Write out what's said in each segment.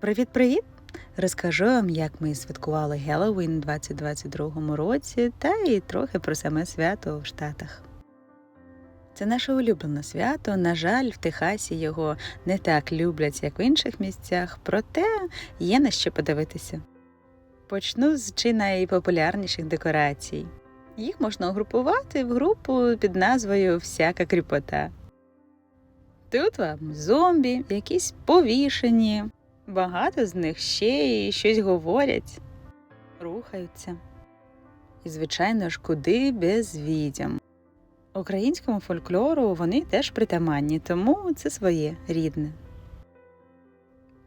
Привіт-привіт! Розкажу вам, як ми святкували Геловін у 2022 році та і трохи про саме свято в Штатах. Це наше улюблене свято. На жаль, в Техасі його не так люблять, як в інших місцях, проте є на що подивитися. Почну з чи найпопулярніших декорацій. Їх можна угрупувати в групу під назвою Всяка кріпота. Тут вам зомбі, якісь повішені, Багато з них ще й щось говорять, рухаються. І, звичайно ж, куди без відьом. Українському фольклору вони теж притаманні, тому це своє рідне.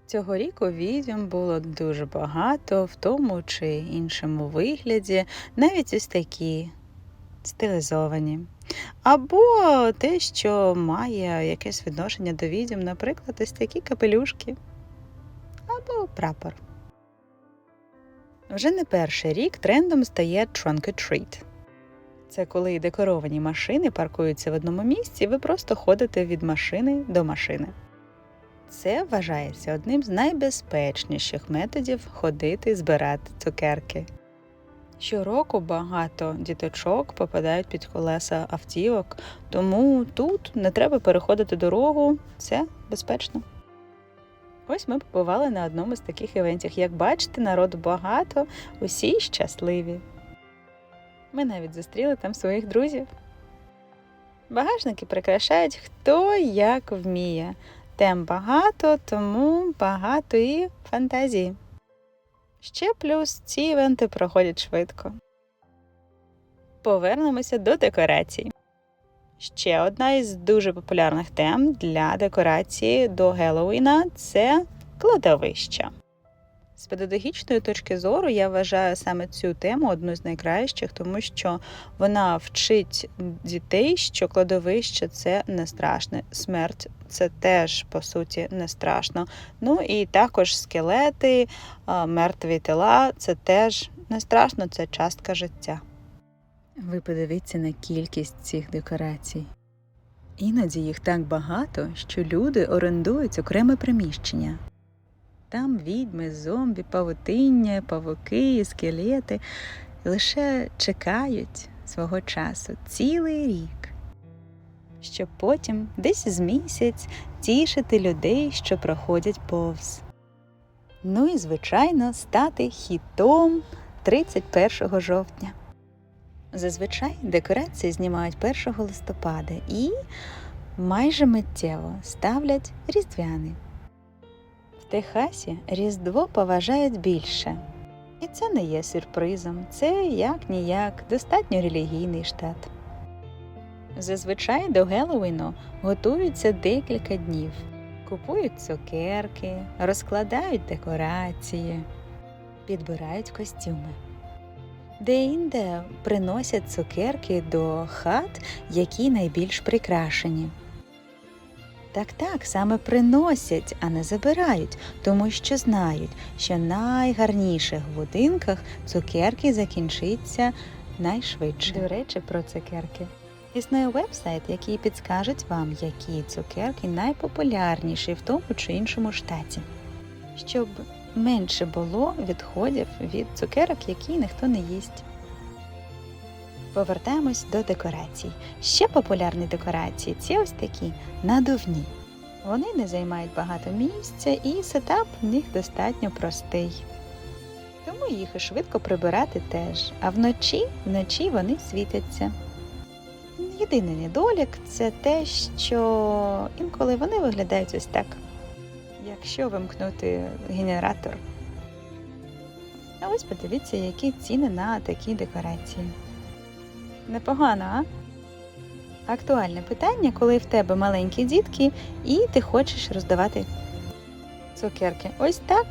Цього у відьом було дуже багато, в тому чи іншому вигляді, навіть ось такі стилізовані. Або те, що має якесь відношення до відьом, наприклад, ось такі капелюшки або прапор. Вже не перший рік трендом стає Trunk or Treat. Це коли декоровані машини паркуються в одному місці, і ви просто ходите від машини до машини. Це вважається одним з найбезпечніших методів ходити збирати цукерки. Щороку багато діточок попадають під колеса автівок, тому тут не треба переходити дорогу, це безпечно. Ось ми побували на одному з таких івентів. Як бачите, народу багато, усі щасливі. Ми навіть зустріли там своїх друзів. Багажники прикрашають хто як вміє. Тем багато, тому багато і фантазії. Ще плюс ці івенти проходять швидко. Повернемося до декорацій. Ще одна із дуже популярних тем для декорації до Геловіна це кладовища. З педагогічної точки зору я вважаю саме цю тему одну з найкращих, тому що вона вчить дітей, що кладовище це не страшне, смерть це теж по суті не страшно. Ну і також скелети, мертві тіла це теж не страшно, це частка життя. Ви подивіться на кількість цих декорацій. Іноді їх так багато, що люди орендують окреме приміщення. Там відьми, зомбі, павутиння, павуки, скелети лише чекають свого часу цілий рік, щоб потім десь з місяць тішити людей, що проходять повз. Ну і, звичайно, стати хітом 31 жовтня. Зазвичай декорації знімають 1 листопада і майже миттєво ставлять різдвяний. В Техасі Різдво поважають більше. І це не є сюрпризом, це як ніяк достатньо релігійний штат. Зазвичай до Геловіну готуються декілька днів, купують цукерки, розкладають декорації, підбирають костюми. Де-інде приносять цукерки до хат, які найбільш прикрашені. Так так, саме приносять, а не забирають, тому що знають, що в найгарніших будинках цукерки закінчиться найшвидше. До речі, про цукерки. Існує вебсайт, який підскажуть вам, які цукерки найпопулярніші в тому чи іншому штаті. Щоб менше було відходів від цукерок, які ніхто не їсть. Повертаємось до декорацій. Ще популярні декорації ці ось такі надувні. Вони не займають багато місця і сетап в них достатньо простий. Тому їх і швидко прибирати теж, а вночі вночі вони світяться. Єдиний недолік це те, що інколи вони виглядають ось так якщо вимкнути генератор. А ось подивіться, які ціни на такі декорації. Непогано, а? Актуальне питання, коли в тебе маленькі дітки і ти хочеш роздавати цукерки. Ось так.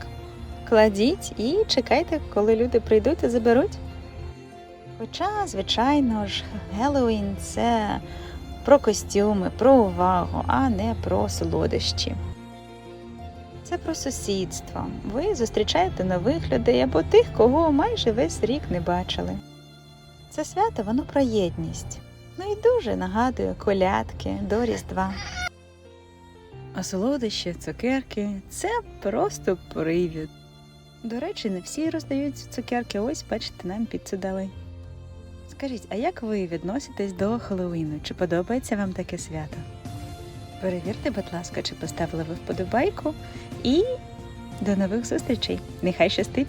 Кладіть і чекайте, коли люди прийдуть і заберуть. Хоча, звичайно ж, Геловін це про костюми, про увагу, а не про солодощі. Це про сусідство. Ви зустрічаєте нових людей або тих, кого майже весь рік не бачили. Це свято воно про єдність. Ну і дуже нагадує колядки до Різдва. А солодощі, цукерки це просто привід. До речі, не всі роздають цукерки, ось бачите, нам піцу дали. Скажіть, а як ви відноситесь до Хеллоуіну? Чи подобається вам таке свято? Перевірте, будь ласка, чи поставили ви вподобайку. І до нових зустрічей. Нехай щастить!